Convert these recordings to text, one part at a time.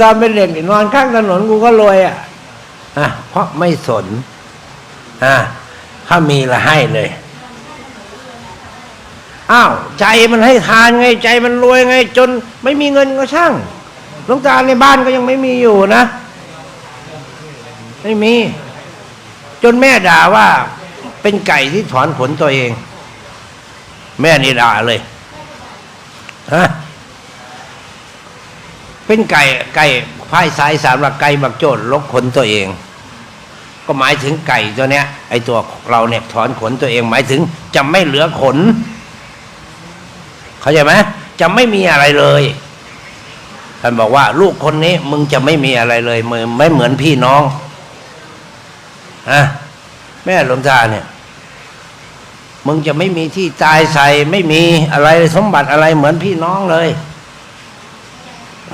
ตอนเป็นเด็กนอนข้างถนนกูก็รวยอะอะเพราะไม่สนอะถ้ามีละให้เลยอ้าวใจมันให้ทานไง ใจมันรวยไง จนไม่มีเงินก็ช่างหลวงตาในบ้านก็ยังไม่มีอยู่นะ ไม่มี จนแม่ด่าว่า เป็นไก่ที่ถอนขนตัวเอง แม่นี่ด่าเลยฮะ เป็นไก่ไก่พ่ายสายสามหลักไก่บักโจดลกขนตัวเอง ก็หมายถึงไก่ตัวเนี้ย ไอตัวเราเนี่ยถอนขนตัวเอง หมายถึงจะไม่เหลือขน เข้าใจไหมจะไม่มีอะไรเลยท่านบอกว่า ลูกคนนี้มึงจะไม่มีอะไรเลยมึงไม่เหมือนพี่น้องอะแม่หลวงตาเนี่ย มึงจะไม่มีที่ตายใส่ไม่มีอะไรสมบัติอะไรเหมือนพี่น้องเลย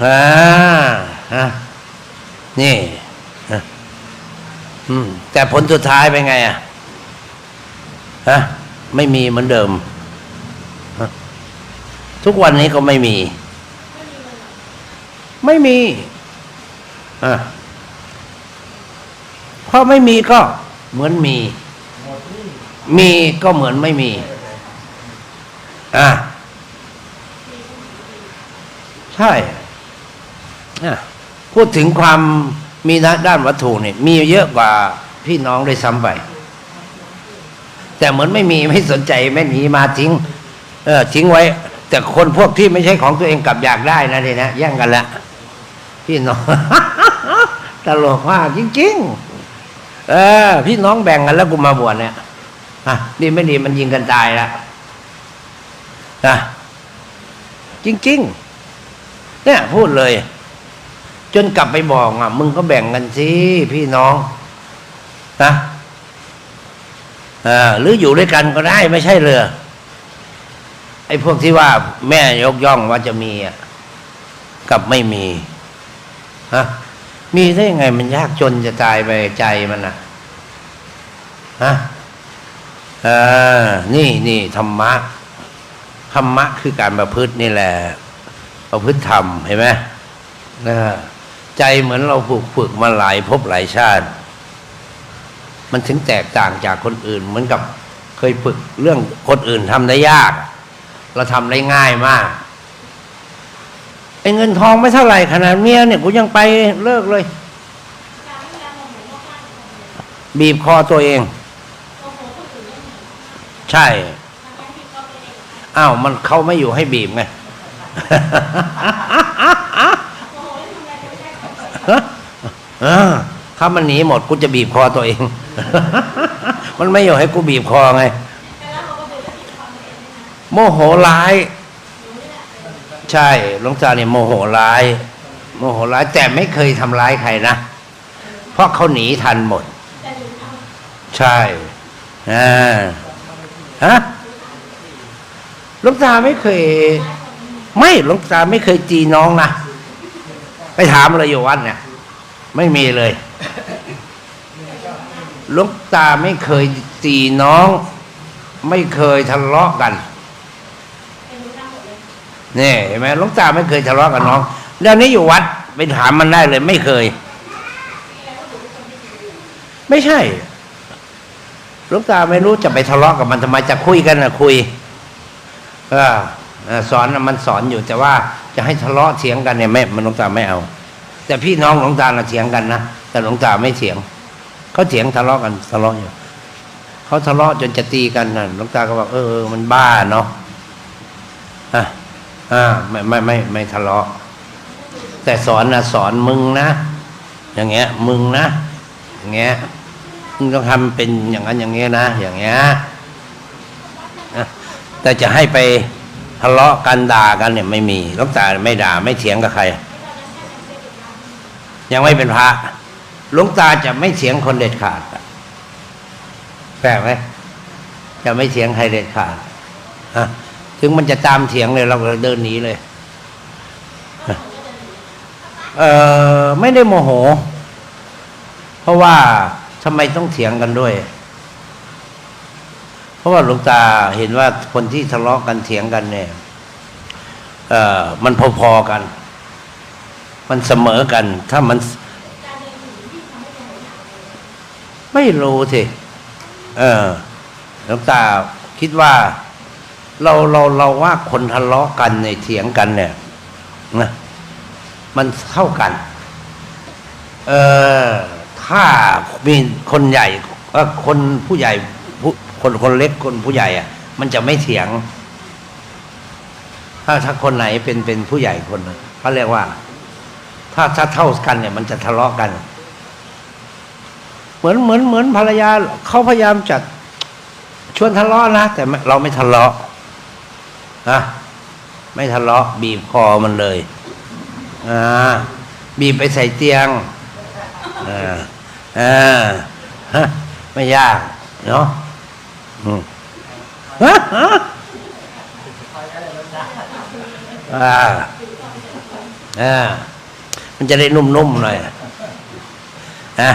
อ่าฮะนี่อืมแต่ผลสุดท้ายเป็นไงอะฮะไม่มีเหมือนเดิม ทุกวันนี้ก็ไม่มี ไม่มีอะเพราะไม่มีก็เหมือนมี มีก็เหมือนไม่มี อะใช่ พูดถึงความมีนะด้านวัตถุเนี่ยมีเยอะกว่าพี่น้องด้วยซ้ำไปแต่เหมือนไม่มีไม่สนใจไม่หนีมาทิ้ง เออทิ้งไว้ แต่คนพวกที่ไม่ใช่ของตัวเองกลับอยากได้นะทีนะแย่งกันละพี่น้องตลกมากจริงๆ เออ พี่น้องแบ่งกันแล้วกูมาบวชเนี่ยอะดีไม่ดีมันยิงกันตายล้วนะจริง ๆ เนี่ยพูดเลย จนกลับไปบอกอะ มึงก็แบ่งกันสิพี่น้อง นะหรืออยู่ด้วยกันก็ได้ไม่ใช่เลยไอ้พวกที่ว่าแม่ยกย่องว่าจะมีอะกับไม่มีฮะมีได้ยังไงมันยากจนจะตายไปใจมันอะฮะเออนี่นี่ธรรมะธรรมะคือการประพฤตินี่แหละประพฤติธรรมเห็นไหมนะ ใจเหมือนเราฝึกฝึกมาหลายภพหลายชาติ มันถึงแตกต่างจากคนอื่น เหมือนกับเคยฝึกเรื่องคนอื่นทำได้ยาก เราทำได้ง่ายมากไอ้เงินทองไม่เท่าไหร่ขนาดเมียเนี่ยกูยังไปเลิกเลย บีบคอตัวเอง ใช่อ้าวมันเขาไม่อยู่ให้บีบไง ถ้ามันหนีหมดกูจะบีบคอตัวเอง มันไม่อยู่ให้กูบีบคอไง โมโหร้าย ใช่หลวงตาเนี่ยโมโหร้าย โมโหร้ายแต่ไม่เคยทำร้ายใครนะ เพราะเขาหนีทันหมด ใช่อ่าฮะหลวงตาไม่เคย ไม่หลวงตาไม่เคยตีน้องนะ ไปถามเลยอยู่วัดเนี่ย ไม่มีเลยลวงตาไม่เคยตีน้อง ไม่เคยทะเลาะกันนี่เห็นไหมลวงตาไม่เคยทะเลาะกับน้องเรื่องนี้อยู่วัดไปถามมันได้เลย ไม่เคย ไม่ใช่ลวงตาไม่รู้จะไปทะเลาะกับมันทำไมจะคุยกันนะคุยออเออ สอนมันสอนอยู่แต่ว่าจะให้ทะเลาะเถียงกันเนี่ยไม่มันหลวงตาไม่เอา แต่พี่น้องหลวงตาน่ะเถียงกันนะแต่หลวงตาไม่เถียงเขาเถียงทะเลาะกันทะเลาะอยู่เขาทะเลาะจนจะตีกันนะหลวงตาก็บอกเออมันบ้าเนาะอะอ่าไม่ไม่ไม่ไม่ทะเลาะ แต่สอนนะสอนมึงนะ อย่างเงี้ย มึงนะอย่างเงี้ยมึงต้องทำเป็นอย่างนั้นอย่างเงี้ยนะอย่างเงี้ยแต่จะให้ไป ทะเลาะกันด่ากันเนี่ยไม่มีลูกตาไม่ด่าไม่เถียงกับใคร ยังไม่เป็นพระลวงตาจะไม่เถียงคนเด็ดขาดแปลกไหมจะไม่เถียงใครเด็ดขาดอะถึงมันจะตามเถียงเลยเราเดินหนีเลย เออไม่ได้โมโห เพราะว่าทำไมต้องเถียงกันด้วย ราะว่าหลวงตาเห็นว่าคนที่ทะเลาะกันเถียงกันเนี่ยมันพอๆกัน มันเสมอกัน ถ้ามันไม่รู้สิเออหลวงตาคิดว่า เราเราเราว่าคนทะเลาะกันในเถียงกันเนี่ยนะมันเท่ากัน เออถ้ามีคนใหญ่คนผู้ใหญ่ คนคนเล็กคนผู้ใหญ่อะมันจะไม่เถียง ถ้าถ้าคนไหนเป็นเป็นผู้ใหญ่คนเขาเรียกว่า ถ้าถ้าเท่ากันเนี่ย มันจะทะเลาะกัน เหมือนเหมือนเหมือนภรรยาเขาพยายามจัดชวนทะเลาะนะแต่เราไม่ทะเลาะนะไม่ทะเลาะ บีบคอมันเลยอ่าบีบไปใส่เตียงอ่าอ่าไม่ยากเนาะ ฮะฮะอ่าอ่ามันจะได้นุ่มๆหน่อยนะ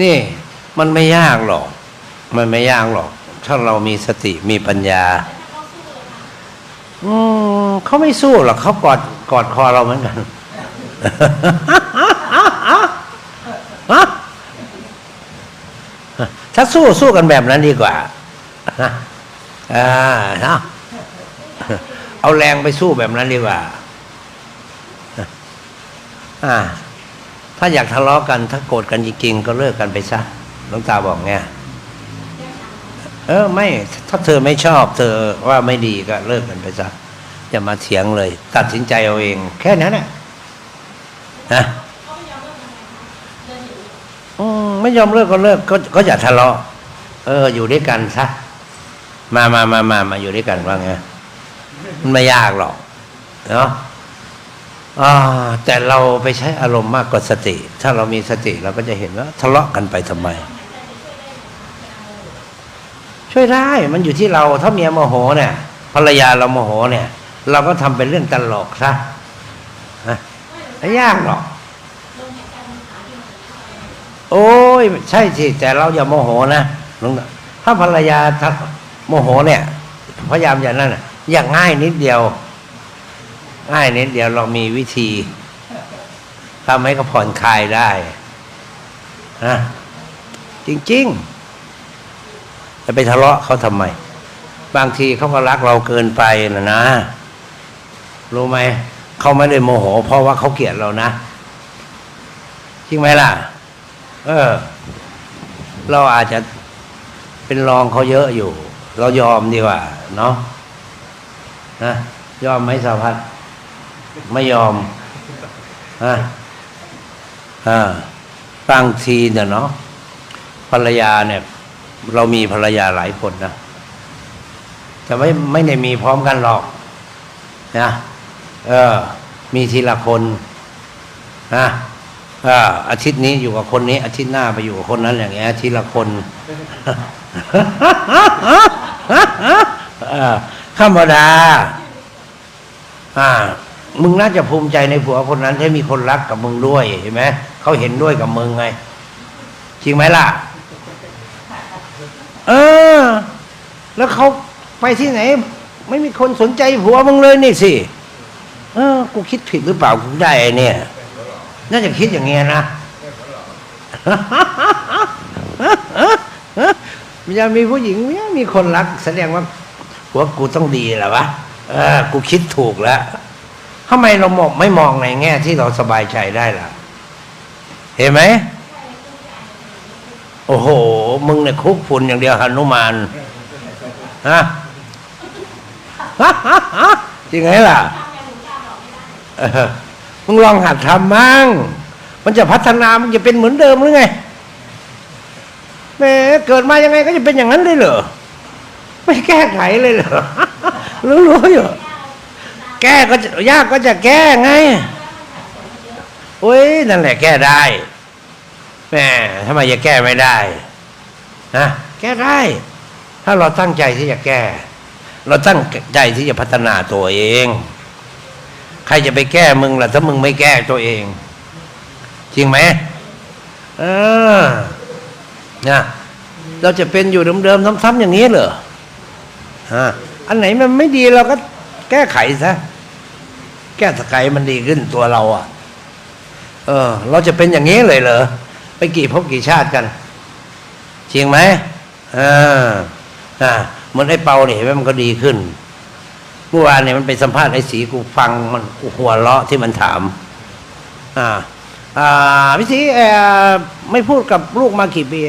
นี่มันไม่ยากหรอก มันไม่ยากหรอก ถ้าเรามีสติมีปัญญา อืมเขาไม่สู้หรอกเขากอดกอดคอเราเหมือนกันถ้าสู้สู้กันแบบนั้นดีกว่า นะอ่าเนะเอาแรงไปสู้แบบนั้นดีกว่าอ่า ถ้าอยากทะเลาะกัน ถ้าโกรธกันจริงๆก็เลิกกันไปซะหลวงตาบอกไงเออไม่ ถ้าเธอไม่ชอบ เธอว่าไม่ดีก็เลิกกันไปซะอย่ามาเถียงเลย ตัดสินใจเอาเอง แค่นั้นแหละนะอืมไม่ยอมเลิกก็เลิกก็ก็อย่าทะเลาะเออ อยู่ด้วยกันซะ มามามามามาอยู่ด้วยกันว่าไงมันไม่ยากหรอก เนาะแต่เราไปใช้อารมณ์มากกว่าสติ ถ้าเรามีสติเราก็จะเห็นว่า ทะเลาะกันไปทำไม ช่วยได้มันอยู่ที่เรา ถ้าเมียโมโหเนี่ยภรรยาเราโมโหเนี่ย เราก็ทำเป็นเรื่องตลกซะนะไม่ยากหรอก โอ้ย ใช่สิแต่เราอย่าโมโหนะลุงถ้าภรรยาถ้า โมโหเนี่ยพยายามอย่างนั้นน่ะ อย่างง่ายนิดเดียว ง่ายนิดเดียวเรามีวิธีทำให้เขาผ่อนคลายได้นะจริงๆจะไปทะเลาะเขาทำไม บางทีเขาก็รักเราเกินไปนะนะ รู้ไหมเขาไม่ได้โมโห เพราะว่าเขาเกลียดเรานะ จริงไหมล่ะ เออ เราอาจจะเป็นรองเขาเยอะอยู่ เรายอมดีกว่า เนาะนะยอมไหมสาวพัดไม่ยอมอ่าอ่าบางทีเนี่ยเนาะภรรยาเนี่ย เรามีภรรยาหลายคนนะแต่ไม่ไม่ได้มีพร้อมกันหรอกนะเออ มีทีละคนนะเอออาทิตย์นี้อยู่กับคนนี้ อาทิตย์หน้าไปอยู่กับคนนั้นอย่างเงี้ยทีละคน ธรรมดา อ่า มึงน่าจะภูมิใจในผัวคนนั้นที่มีคนรักกับมึงด้วยเห็นไหมเขาเห็นด้วยกับมึงไง จริงไหมล่ะ เออ แล้วเขาไปที่ไหน ไม่มีคนสนใจผัวมึงเลยนี่สิ เออ กูคิดผิดหรือเปล่ากูได้เนี่ย น่าจะคิดอย่างเงี้ยนะ มันจะมีผู้หญิงเนี่ยมีคนรัก แสดงว่าผัวกูต้องดีแหละวะเออ กูคิดถูกแล้วทำไมเรามองไม่มองในแง่ที่เราสบายใจได้ล่ะ เห็นไหมโอ้โห มึงเนี่ยคุกฝุ่นอย่างเดียวหนุมานฮะจริงไหมล่ะมึงลองหัดทำมั่งมันจะพัฒนา มันจะเป็นเหมือนเดิมหรือไง แหม่เกิดมายังไงก็จะเป็นอย่างนั้นเลยเหรอไม่แก้ไขเลยเหรอรู้ๆอยู่ แก้ก็จะยากก็จะแก้ไงโอ้ยนั่นแหละแก้ได้แหมทำไมจะแก้ไม่ได้นะแก้ได้ ถ้าเราตั้งใจที่จะแก้ เราตั้งใจที่จะพัฒนาตัวเอง ใครจะไปแก้มึงล่ะถ้ามึงไม่แก้ตัวเอง จริงไหมเออ นะเราจะเป็นอยู่เดิมๆซ้ำๆอย่างนี้เหรอฮะอันไหนมันไม่ดีเราก็แก้ไขซะแก้สกายมันดีขึ้นตัวเราอะ เออ เราจะเป็นอย่างนี้เลยเหรอไปกี่ภพกี่ชาติกันจริงไหมเอออ่าเหมือนไอ้เปาเนี่ยมันก็ดีขึ้นเมื่อวานเนี่ยมันไปสัมภาษณ์ไอ้สีกูฟังมันกูหัวเราะที่มันถาม อ่า อ่าพี่สีเออไม่พูดกับลูกมากี่ปี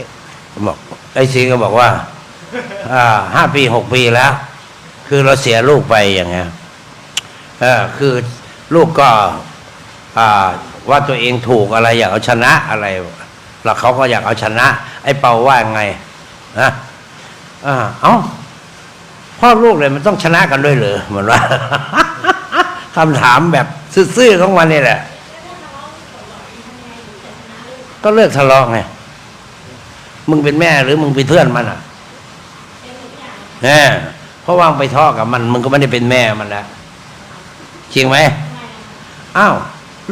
บอกไอ้สีก็บอกว่าอ่าห้าปีหกปีแล้ว คือเราเสียลูกไปอย่างเงี้ยเออคือลูกก็อ่าว่าตัวเองถูกอะไรอยากเอาชนะอะไรแล้วเขาก็อยากเอาชนะ ไอ้เปาว่าไงนะอ่าเอ้าพ่อลูกเลยมันต้องชนะกันด้วยเหรอเหมือนว่าคำถามแบบซื่อๆของมันนี่แหละ ก็เลิกทะเลาะไง มึงเป็นแม่หรือมึงเป็นเพื่อนมันอะแน่เพราะว่ามึงไปทะเลาะกับมัน มึงก็ไม่ได้เป็นแม่มันแล้วจริงไหมอ้าว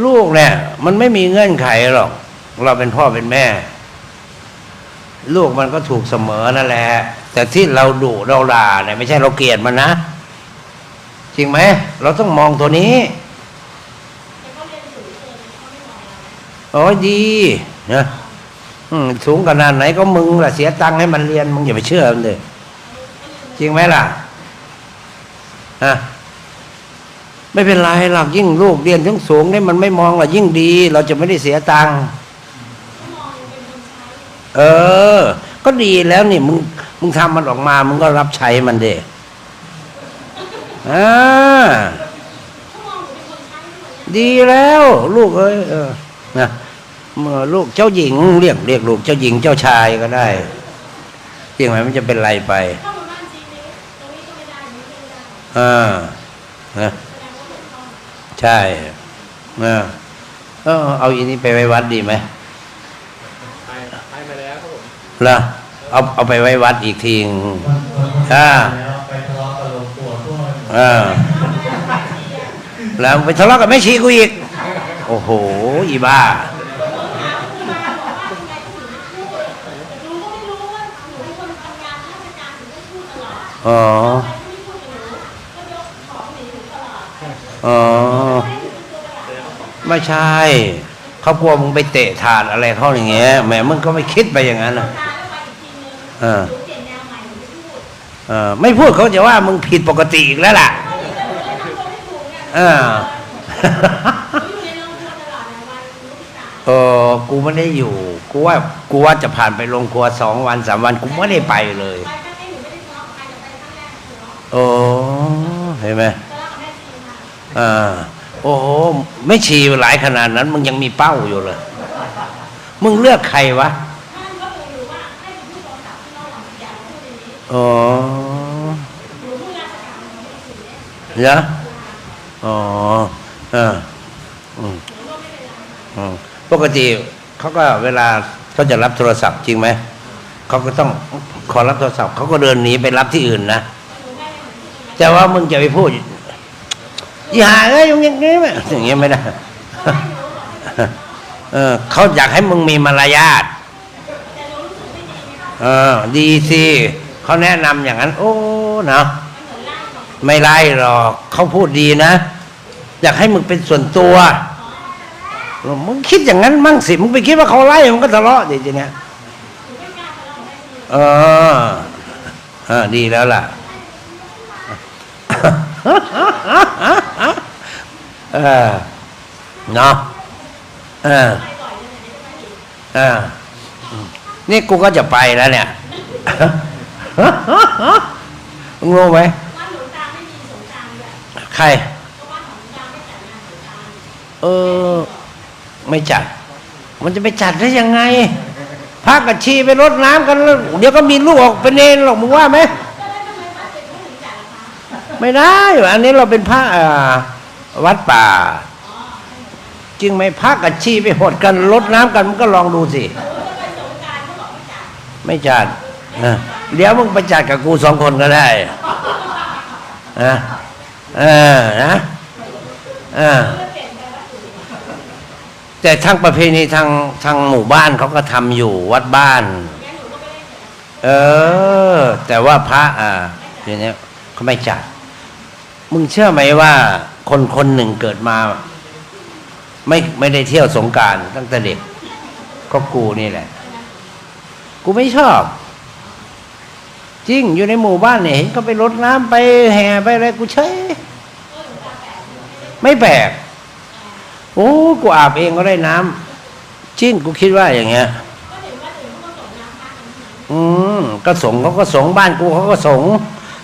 ลูกเนี่ย มันไม่มีเงื่อนไขหรอก เราเป็นพ่อเป็นแม่ ลูกมันก็ถูกเสมอนั่นแหละ แต่ที่เราดุเราด่าเนี่ยไม่ใช่เราเกลียดมันนะจริงไหมเราต้องมองตัวนี้โอ้ยดีนะอืม สูงขนาดไหนก็มึงล่ะเสียตังค์ให้มันเรียนมึงอย่าไปเชื่อมันเลยจริงไหมล่ะฮะไม่เป็นไรหรอกยิ่งลูกเรียนถึงสูงเนี่ยมันไม่มองว่ายิ่งดี เราจะไม่ได้เสียตังค์เออ ก็ดีแล้วนี่มึงมึงทำมันออกมา มึงก็รับใช้มันเด็อ่าดีแล้ว ลูกเอ้ยเออนะ เมื่อลูกเจ้าหญิงเรียกเรียกลูกเจ้าหญิงเจ้าชายก็ได้จริงไหมมันจะเป็นไรไปถ้าหมู่บ้านจริงนี้ตรงนี้ก็ไม่ได้ตรงนี้ก็ไม่ได้อ่านะแสดงว่าถูกต้องใช่เออเออเอาอีนี้ไปไว้วัดดีไหมไปไปมาแล้วครับผมล่ะเอาเอาไปไว้วัดอีกทีงอ่าแล้วไปทะเลาะกับหลวงปู่พวกอ่าแล้วไปทะเลาะกับแม่ชีกูอีก โอ้โห อีบ้า รู้ก็ไม่รู้ว่าหนูเป็นคนทำงานราชการถึงได้พูดตล อ๋อไม่พูดกับหนูก็ยกของหนีหนูตลอดอ๋อ ไม่ใช่เขากลัวมึงไปเตะถาดอะไรเขาอย่างเงี้ยแหมมึงก็ไม่คิดไปอย่างนั้นนะตายแล้วไปอีกทีนึงเออหนูเปลี่ยนแนวใหม่หนูไม่พูดเออไม่พูดเขาจะว่ามึงผิดปกติอีกแล้วล่ะเลยทำตัวไม่ถูกไงเออหนูอยู่ในโรงครัวตลอดนะวันหนูพิกาเออกูไม่ได้อยู่ กูว่า กูว่าจะผ่านไปโรงครัวสองวันสามวัน กูไม่ได้ไปเลย โอ้เห็นไหมอ่าโอ้โหไม่ชีหลายขนาดนั้น มึงยังมีเป้าอยู่เลย มึงเลือกใครวะโทรศัพท์ที่นอกหลังอย่าพูดในนี้อ๋อหนูพูดราชการหนูไม่ได้สื่อเนี่ยเหรออ๋อเอออืมอืมปกติเขาก็เวลาเขาจะรับโทรศัพท์จริงไหม เขาก็ต้องขอรับโทรศัพท์เขาก็เดินหนีไปรับที่อื่นนะ แต่ว่ามึงจะไปพูดอย่าเอ้ยมึงอย่างนี้ไหมอย่างเงี้ยไม่ได้เออเขาอยากให้มึงมีมารยาทแต่หนูรู้สึกไม่ดีไงคะเออดีสิเขาแนะนำอย่างนั้น โอ้เนาะไม่ไล่หรอกเขาพูดดีนะ อยากให้มึงเป็นส่วนตัวมึงคิดอย่างนั้นมั่งสิมึงไปคิดว่าเขาไล่มึงก็ทะเลาะดิทีเนี้ยหนูไม่าทะเลาะกับแม่ชีเออเออดีแล้วล่ะ เออเนาะเออเออนี่กูก็จะไปแล้วเนี่ยมึงรู้ไหมวัดหลวงตาไม่มีสงกรานต์ด้วยใครเองหม่จัดงานสงกรเออ ไม่จัด มันจะไปจัดได้ยังไงพระกับชีไปรดน้ำกันแล้วเดี๋ยวก็มีลูกออกเป็นเนรหรอกมึงว่าไหมวัดเสร็จก็ถึงจัดล่ะคะ ไม่ได้ อันนี้เราเป็นพระวัดป่าจริงไหมพระกับชีไปหดกันรดน้ำกันมันก็ลองดูสิ ไม่จัดเดี๋ยวมึงไปจัดกับกูสองคนก็ได้นะเออนะเออก็เปลี่ยนไปวัดอื่นแต่ทางประเพณีทางทางหมู่บ้านเขาก็ทำอยู่วัดบ้าน เออ แต่ว่าพระอ่าทีเนี้ยเขาไม่จัด มึงเชื่อไหมว่า คนคนหนึ่งเกิดมา ไม่ไม่ได้เที่ยวสงการตั้งแต่เด็ก ก็กูนี่แหละ กูไม่ชอบ จริงอยู่ในหมู่บ้านเนี่ยเห็นก็ไปรดน้ำไปแห่ไปอะไรกูเฉยไม่แปลกโอ้กูอาบเองก็ได้น้ำจริงกูคิดว่าอย่างเงี้ยอืมก็สงเขาก็สงบ้านกูเขาก็สง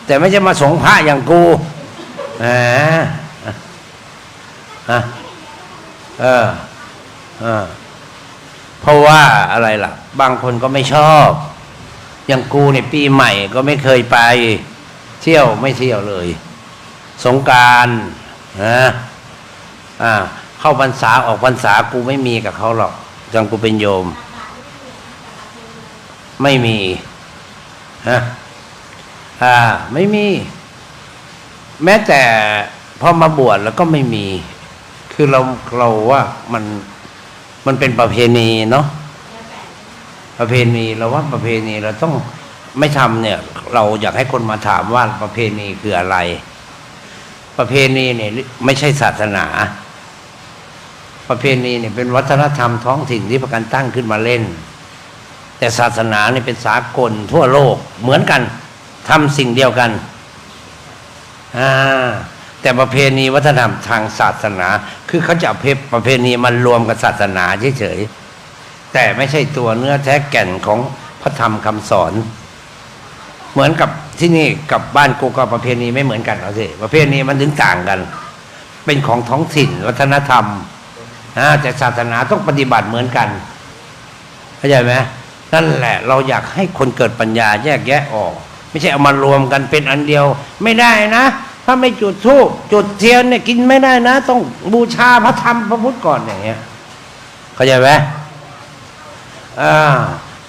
แต่ไม่ใช่มาสงพระอย่างกู แหมฮะเออเออเพราะว่าอะไรล่ะ บางคนก็ไม่ชอบ อย่างกูเนี่ยปีใหม่ก็ไม่เคยไป เที่ยวไม่เที่ยวเลย สงการนะอ่า เข้าพรรษาออกพรรษากูไม่มีกับเขาหรอกจังกูเป็นโยม ไม่มีฮะอ่า ไม่มี แม้แต่พอมาบวชแล้วก็ไม่มี คือเราเราว่ามันมันเป็นประเพณีเนาะประเพณีเราว่าประเพณีเราต้องไม่ทำเนี่ย เราอยากให้คนมาถามว่าประเพณีคืออะไร ประเพณีเนี่ยไม่ใช่ศาสนา ประเพณีเนี่ยเป็นวัฒนธรรมท้องถิ่นที่ประกันตั้งขึ้นมาเล่น แต่ศาสนาเนี่ยเป็นสากลทั่วโลกเหมือนกันทำสิ่งเดียวกัน อ่าแต่ประเพณีวัฒนธรรมทางศาสนา คือเขาจะเอาเพประเพณีมันรวมกับศาสนาเฉยๆแต่ไม่ใช่ตัวเนื้อแท้แก่นของพระธรรมคำสอน เหมือนกับที่นี่กับบ้านกูก็ประเพณีไม่เหมือนกันเอาสิประเพณีมันถึงต่างกัน เป็นของท้องถิ่นวัฒนธรรมอ่าแต่ศาสนาต้องปฏิบัติเหมือนกันเข้าใจไหมนั่นแหละ เราอยากให้คนเกิดปัญญาแยกแยะออก ไม่ใช่เอามารวมกันเป็นอันเดียว ไม่ได้นะ ถ้าไม่จุดธูปจุดเทียนเนี่ยกินไม่ได้นะ ต้องบูชาพระธรรมพระพุทธก่อนอย่างเงี้ยเข้าใจไหมอ่า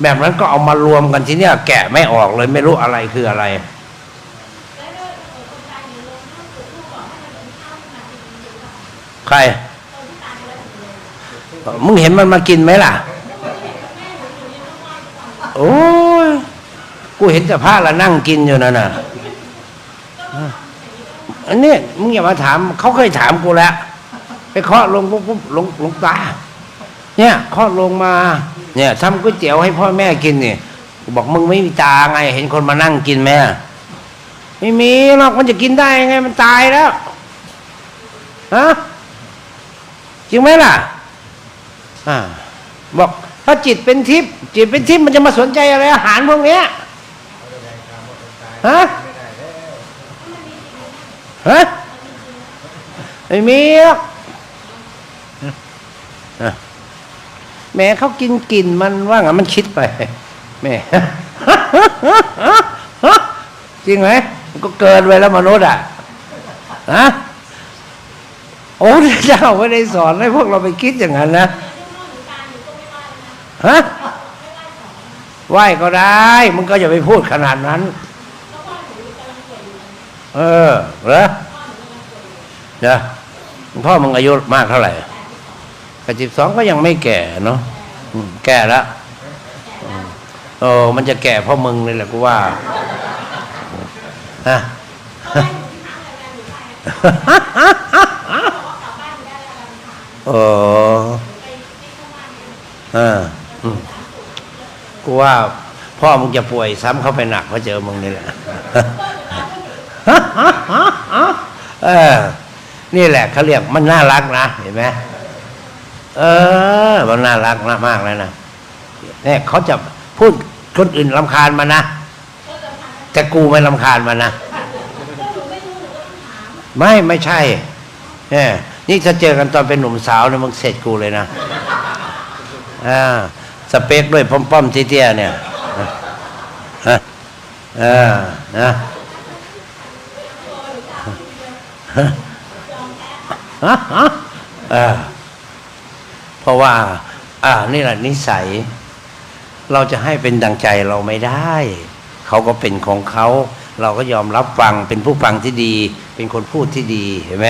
แบบนั้นก็เอามารวมกันทีเนี้ยแกะไม่ออกเลยไม่รู้อะไรคืออะไรใครมึงเห็นมันมากินไหมล่ะ โอ้ กูเห็นแต่ผ้าละนั่งกินอยู่นั่นน่ะอันนี้มึงอย่ามาถาม เขาเคยถามกูแล้ว ไปเคาะลงปุ๊บปุ๊บลงลงตา เนี่ยเคาะลงมา เนี่ยทำก๋วยเตี๋ยวให้พ่อแม่กินเนี่ยกูบอกมึงไม่มีตาไง เห็นคนมานั่งกินไหมไม่มีหรอกมันจะกินได้ไงมันตายแล้วฮะจริงไหมล่ะอ่าบอกถ้าจิตเป็นทิพย์จิตเป็นทิพย์มันจะมาสนใจอะไรอาหารพวกเนี้ย ฮะฮะไม่มีหรอกแม่เขากินกลิ่นมันว่างั้นมันคิดไปแม่จริงไหมมันก็เกินไปแล้วมนุษย์อะฮะโอ้เจ้าไม่ได้สอนให้พวกเราไปคิดอย่างนั้นนะฮะ ไหว้ก็ได้ มึงก็อย่าไปพูดขนาดนั้น เออเหรอเดี๋ยวพ่อมึงอายุมากเท่าไหร่แปดสิบสองก็ยังไม่แก่เนาะแก่แล้วอืมโอ้มันจะแก่เพราะมึงนี่แหละกูว่าฮะโอ้เอออืม กูว่าพ่อมึงจะป่วยซ้ำเข้าไปหนักเพราะเจอมึงนี่แหละเออ นี่แหละเขาเรียกมันน่ารักนะเห็นไหมเออ มันน่ารักนะมากเลยนะเนี่ยเขาจะพูดคนอื่นลำคาญมานะแต่กูไม่ลำคาญมานะไม่ไม่ใช่เนี่ยนี่ถ้าเจอกันตอนเป็นหนุ่มสาวเนี่ยมึงเสร็จกูเลยนะอ่า สเปคด้วยป้อมๆเตี้ยๆเนี่ยเออนะเพราะว่า อ่า นี่แหละนิสัย เราจะให้เป็นดังใจเราไม่ได้ เขาก็เป็นของเขา เราก็ยอมรับฟังเป็นผู้ฟังที่ดี เป็นคนพูดที่ดีเห็นไหม